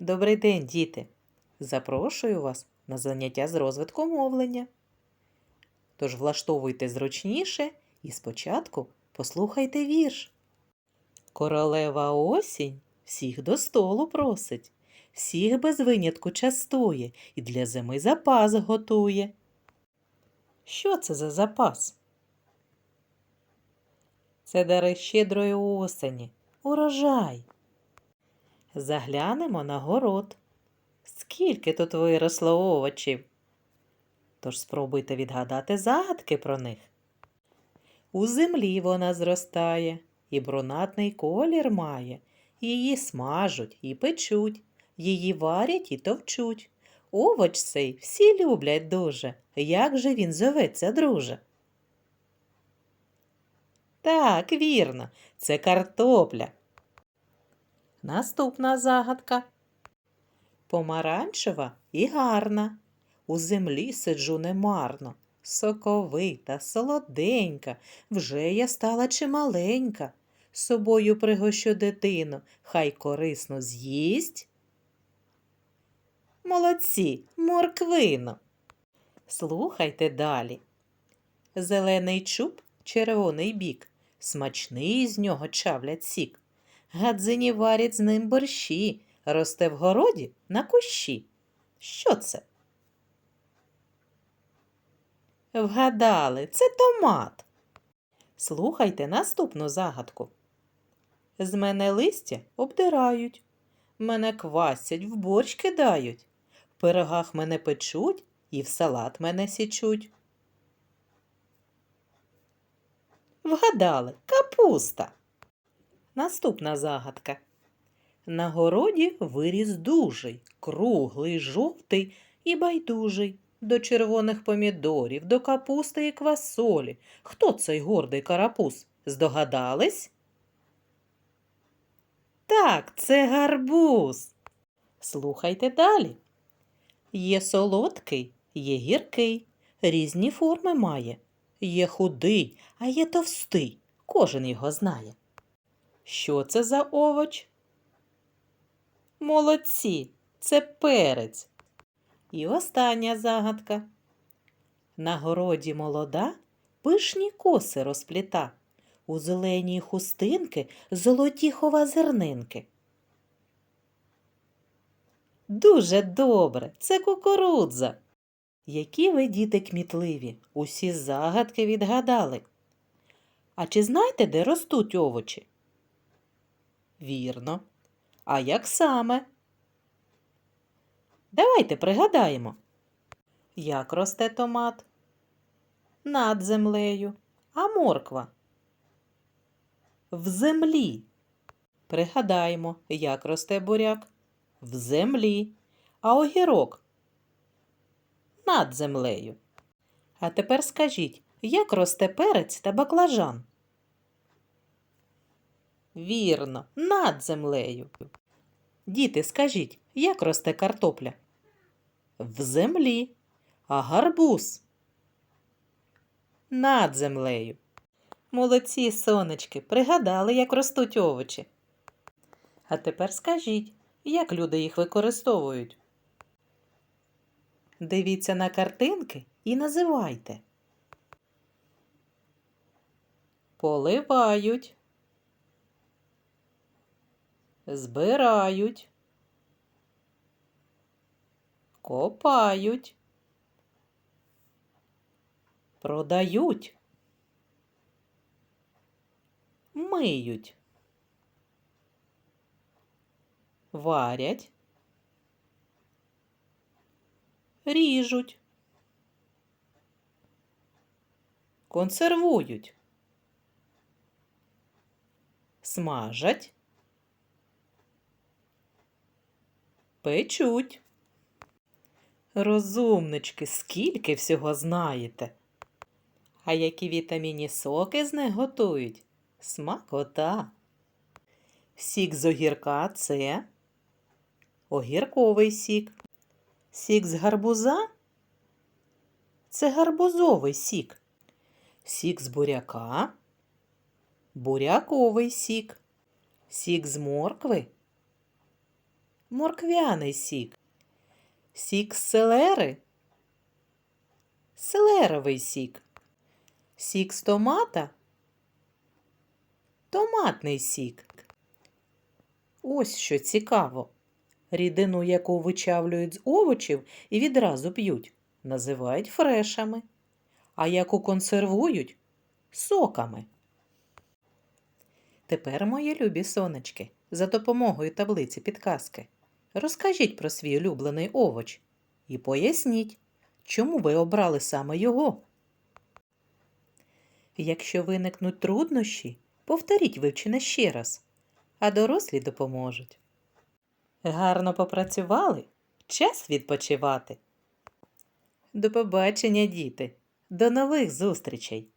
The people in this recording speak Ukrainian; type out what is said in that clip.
Добрий день, діти! Запрошую вас на заняття з розвитку мовлення. Тож влаштовуйте зручніше і спочатку послухайте вірш. Королева осінь всіх до столу просить, всіх без винятку частує і для зими запас готує. Що це за запас? Це дари щедрої осені, урожай. Заглянемо на город. Скільки тут виросло овочів? Тож спробуйте відгадати загадки про них. У землі вона зростає, і брунатний колір має. Її смажуть і печуть, її варять і товчуть. Овоч цей всі люблять дуже. Як же він зоветься, друже? Так, вірно, це картопля. Наступна загадка. Помаранчева і гарна. У землі сиджу немарно. Соковита, солоденька, вже я стала чималенька. Собою пригощу дитину, хай корисно з'їсть. Молодці, морквину. Слухайте далі. Зелений чуб, червоний бік, смачний з нього чавлять сік. Гадзині варять з ним борщі, росте в городі на кущі. Що це? Вгадали, це томат. Слухайте наступну загадку. З мене листя обдирають, мене квасять, в борщ кидають, в пирогах мене печуть і в салат мене січуть. Вгадали, капуста. Наступна загадка. На городі виріс дужий, круглий, жовтий і байдужий. До червоних помідорів, до капусти і квасолі. Хто цей гордий карапуз? Здогадались? Так, це гарбуз. Слухайте далі. Є солодкий, є гіркий, різні форми має. Є худий, а є товстий. Кожен його знає. Що це за овоч? Молодці, це перець. І остання загадка. На городі молода пишні коси розпліта, у зеленій хустинки золоті хова зернинки. Дуже добре, це кукурудза. Які ви діти кмітливі, усі загадки відгадали. А чи знаєте, де ростуть овочі? Вірно. А як саме? Давайте пригадаємо. Як росте томат? Над землею. А морква? В землі. Пригадаємо, як росте буряк? В землі. А огірок? Над землею. А тепер скажіть, як росте перець та баклажан? Вірно, над землею. Діти, скажіть, як росте картопля? В землі, а гарбуз над землею. Молодці, сонечки, пригадали, як ростуть овочі. А тепер скажіть, як люди їх використовують? Дивіться на картинки і називайте. Поливають. Збирають, копають, продають, миють, варять, ріжуть, консервують, смажать. Печуть. Розумнички, скільки всього знаєте. А які вітамінні соки з них готують? Смакота. Сік з огірка це огірковий сік. Сік з гарбуза це гарбузовий сік. Сік з буряка буряковий сік. Сік з моркви Морквяний сік. Сік з селери. Селеровий сік. Сік з томата. Томатний сік. Ось що цікаво. Рідину, яку вичавлюють з овочів і відразу п'ють, називають фрешами, а яку консервують соками. Тепер, мої любі сонечки, за допомогою таблиці підказки, розкажіть про свій улюблений овоч і поясніть, чому ви обрали саме його. Якщо виникнуть труднощі, повторіть вивчене ще раз, а дорослі допоможуть. Гарно попрацювали? Час відпочивати. До побачення, діти. До нових зустрічей!